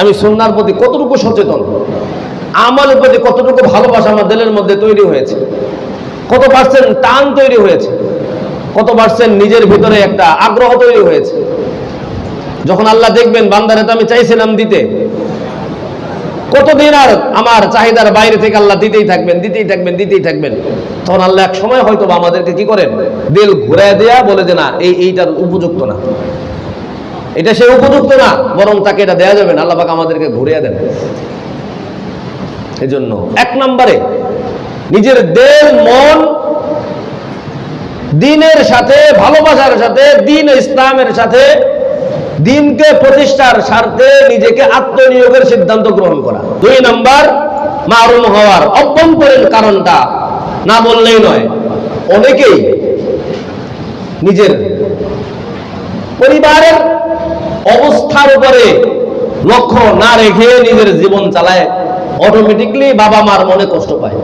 আমি সুন্নার প্রতি কতটুকু সচেতন? আমলের প্রতি কতটুকু ভালোবাসা আমার দিলের মধ্যে তৈরি হয়েছে? কত পার্সেন্ট টান তৈরি হয়েছে? কত পার্সেন্ট নিজের ভিতরে একটা আগ্রহ তৈরি হয়েছে? যখন আল্লাহ দেখবেন, বান্দারে তো আমি চাইছিলাম দিতে। কতদিন আর আমার চাহিদার বাইরে থেকে আল্লাহ দিতেই থাকবেন দিতেই থাকবেন দিতেই থাকবেন। তখন আল্লাহ এক সময় হয়তো আমাদেরকে কি করেন? দিল ঘুরায় দেয়া বলে যে না, এই এইটার উপযুক্ত না। এটা সে উপযুক্ত না, বরং তাকে এটা দেয়া যাবে না। আল্লাহ পাক আমাদেরকে ঘুরিয়ে দেন। এই জন্য এক নম্বরে, নিজের দেল মন দিনের সাথে, ভালোবাসার সাথে, দিন ইসলামের সাথে, দিনকে প্রতিষ্ঠার স্বার্থে নিজেকে আত্মনিয়োগের সিদ্ধান্ত গ্রহণ করা। দুই নাম্বার, মারুম হওয়ার অভ্যন্তরীণ কারণটা না বললেই নয়, অনেকেই নিজের পরিবারের অবস্থার উপরে লক্ষ্য না রেখে নিজের জীবন চালায় অটোমেটিকলি বাবা মার মনে কষ্ট পায়।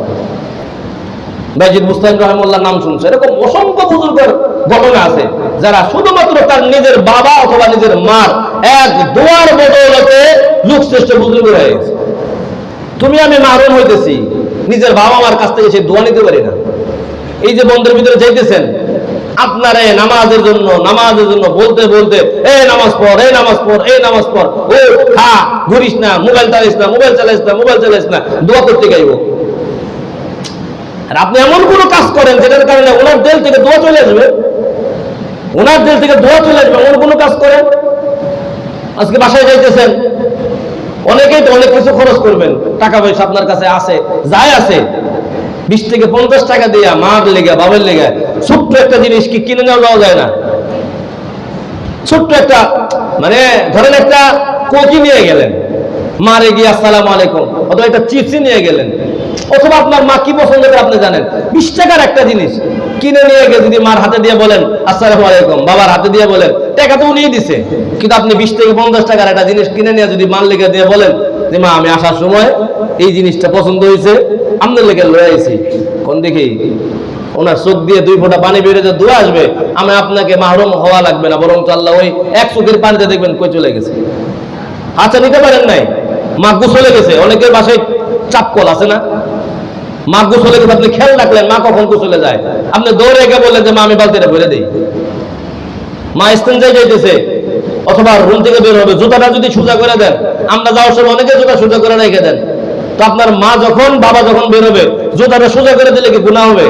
বাইজিদ মুস্তাহিম রহমুল্লাহ নাম শুনছে। এরকম অসংখ্য বুজুর্গের ঘটনা আছে, যারা শুধুমাত্র তার নিজের বাবা অথবা নিজের মার এক দোয়ার বদৌলতে যুগ শ্রেষ্ঠ বুজুর্গ হয়ে তুমি আমি মারুম হইতেছি, নিজের বাবা মার কাছ থেকে সে দোয়া নিতে পারি না। এই যে বন্ধের ভিতরে যাইতেছেন আপনারে নামাজের জন্য নামাজের জন্য বলতে বলতে, এ নামাজ পড় এই নামাজ পড় এই নামাজ পড়, ও খা, ঘুরিস না, মোবাইল চালাইস না, মোবাইল চালাইস না, মোবাইল চালাইস না, দোয়া করতে গাইব। আর আপনি এমন কোনো কাজ করেন যেটার কারণে ওনার দেল থেকে দোয়া চলে আসবে? ওনার দেল থেকে দোয়া চলে আসবে, এমন কোনো কাজ করেন? আজকে বাসায় যাইতেছেন, অনেকেই তো অনেক কিছু খরচ করবেন, টাকা পয়সা আপনার কাছে আছে যাই আছে। বিশ থেকে পঞ্চাশ টাকা দিয়া মার লেগে, বাবার লেগে ছোট্ট একটা জিনিস কি কিনে নেওয়া যায় না? ছোট্ট একটা মানে ধরেন একটা কোকি নিয়ে গেলেন, মারে গিয়ে আসসালাম আলাইকুম, অথবা একটা চিপসি নিয়ে গেলেন, অথবা আপনার মা কি পছন্দ করে আপনি জানেন, বিশ টাকার একটা জিনিস কিনে নিয়ে গিয়ে যদি মার হাতে দিয়ে বলেন, আসসালামু আলাইকুম বাবার হাতে দিয়ে বলেন, টাকা তো উনিই দিছে। কিন্তু আপনি বিশ থেকে পঞ্চাশ টাকার একটা জিনিস কিনে নিয়ে যদি মার লেগে দিয়ে বলেন যে, মা, আমি আসার সময় এই জিনিসটা পছন্দ হয়েছে আপনার লেগে লয়ে আইছি। কোন দেখি ওনার চোখ দিয়ে দুই ফোঁটা পানি বেরোতে দোয়া আসবে। আমি আপনাকে মাহরুম হওয়া লাগবে না বরং আল্লাহ ওই এক চোখের পানিতে দেখবেন কই চলে গেছে। আচ্ছা নিতে পারেন নাই মা চলে গেছে, অনেকের বাসায় চাপকল আছে না? মা গোসলে গেছে, আপনি খেয়াল রাখলেন, মা কখন গোসলে যায়? আপনি দৌড়ে গিয়ে বললেন যে, মা, আমি বালতিটা ভরে দিই। মা স্টেঞ্জায় যাইতেছে, অথবা রুম থেকে বের হবে, জুতাটা যদি সোজা করে দেন, আমরা যাওয়ার সময় অনেকে জুতা সোজা করে রেখে দেন। তো আপনার মা যখন, বাবা যখন বের হবে, জুতাটা সোজা করে দিলে কি গুণা হবে?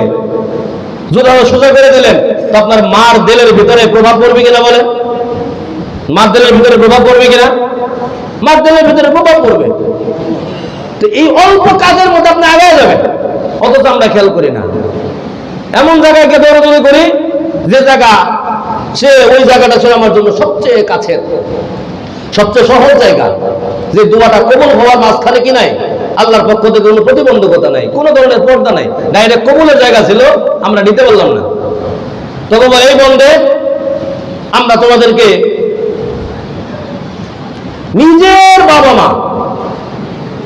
জুতাটা সোজা করে দিলেন, তো আপনার মার দেলের ভিতরে প্রভাব পড়বে কিনা বলে? মার দেলের ভিতরে প্রভাব পড়বে কিনা? মার দেলের ভিতরে প্রভাব পড়বে। তো এই অল্প কাজের মধ্যে আপনি আগায় যাবেন। অথচ আমরা খেয়াল করি না। এমন জায়গায় গিয়ে দৌড়াদৌড়ি করি, যে জায়গা, সে ওই জায়গাটা ছিল আমার জন্য সবচেয়ে কাছের। সবচেয়ে সহজ জায়গা। যে দোয়াটা কবুল হওয়ার মাঝখানে কি নাই? আল্লাহর পক্ষ থেকে কোনো প্রতিবন্ধকতা নাই কোনো ধরনের পর্দা নাই। ডাইরেক্ট কবুলের জায়গা ছিল আমরা নিতে পারলাম না। বলে, এই বন্ধে আমরা তোমাদেরকে নিজের বাবা মা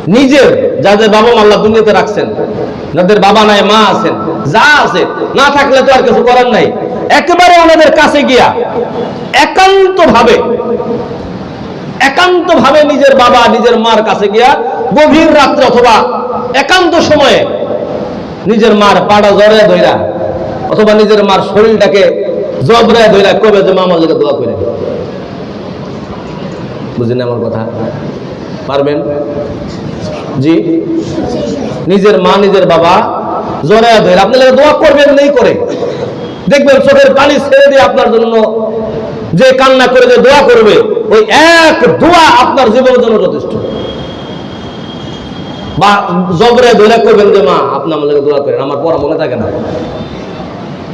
নিজের যাদের বাবা মা আল্লাহ দুনিয়াতে রাখছেন যাদের বাবা নাই মা আছেন যা আছে না থাকলে তো আর কিছু করার নাই। একেবারে ওনাদের কাছে গিয়া একান্ত ভাবে একান্ত ভাবে নিজের বাবা, নিজের মার কাছে গিয়া গভীর রাত্রে অথবা একান্ত সময়ে নিজের মার পাড়া জড়ে ধইরা অথবা নিজের মার শরীরটাকে জবরে ধইরা কবে যে মামার জায়গায় দোয়া করে বুঝলেন আমার কথা? পারবেন? জি? নিজের মা, নিজের বাবা জড়ায় ধরে আপনি দোয়া করবেন, নেই করে। দেখবেন চোখের পানি ছেড়ে দিয়ে আপনার জন্য যে কান্না করে, যে দোয়া করবে, ওই এক দোয়া আপনার জীবনের জন্য যথেষ্ট। বা জবরে ধরে করবেন যে, মা, আপনি লাগে দোয়া করেন, আমার পড়া মনে থাকে না।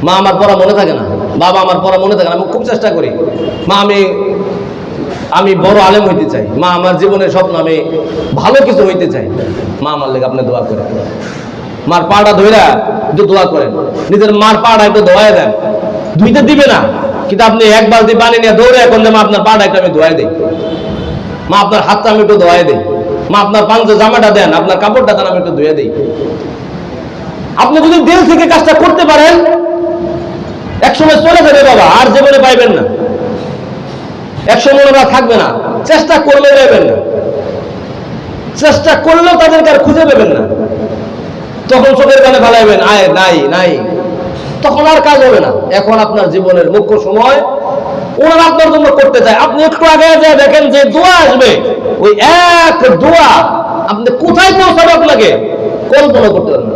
মা, আমার পড়া মনে থাকে না। বাবা, আমার পড়া মনে থাকে না। আমি খুব চেষ্টা করি। মা, আমি আমি বড় আলেম হইতে চাই। মা, আমার জীবনের স্বপ্ন, আমি ভালো কিছু হইতে চাই। মা, আমার লেগে আপনি দোয়া করেন। মার পাটা একটু দোয়া করেন। নিজের মার পাটা একটু ধোয়া দেন। ধুইতে দিবে না। কিন্তু আপনি এক বালতি পানি নিয়ে দৌড়ে যে মা আপনার পাটা একটু আমি ধোয়াই দিই। মা আপনার হাতটা আমি একটু ধোয়াই দিই। মা আপনার পাঞ্জে জামাটা দেন, আপনার কাপড়টা দেন, আমি একটু ধুয়ে দিই। আপনি যদি দিল থেকে কাজটা করতে পারেন এক সময় চলে যাবে বাবা, আর জীবনে পাইবেন না। একশো মনোরা থাকবে না। চেষ্টা করলে পাইবেন না। চেষ্টা করলেও তাদেরকে আর খুঁজে পাবেন না। তখন চোখের কানে ফেলাইবেন, আয়, নাই নাই। তখন আর কাজ হবে না। এখন আপনার জীবনের মুখ্য সময় ওনার আপনার জন্য করতে চায়। আপনি একটু আগে যে দেখেন যে দোয়া আসবে, ওই এক দোয়া, আপনি কোথায় পৌঁছাবে আপনাকে? কল্পনা করতে পারেন